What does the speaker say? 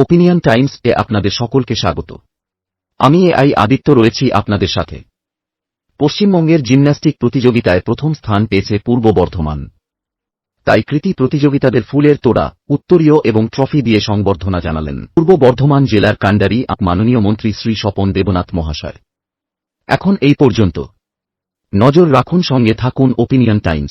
Opinion Times এ আপনাদের সকলকে স্বাগত। আমি এ আই আদিত্য রয়েছি আপনাদের সাথে। পশ্চিমবঙ্গের জিমন্যাস্টিক প্রতিযোগিতায় প্রথম স্থান পেয়েছে পূর্ব বর্ধমান। তাই কৃতি প্রতিযোগিতাদের ফুলের তোড়া, উত্তরীয় এবং ট্রফি দিয়ে সংবর্ধনা জানালেন। পূর্ব বর্ধমান জেলার কাণ্ডারি মাননীয় মন্ত্রী শ্রী স্বপন দেবনাথ মহাশয়। এখন এই পর্যন্ত। নজর রাখুন সঙ্গে থাকুন ওপিনিয়ন টাইমস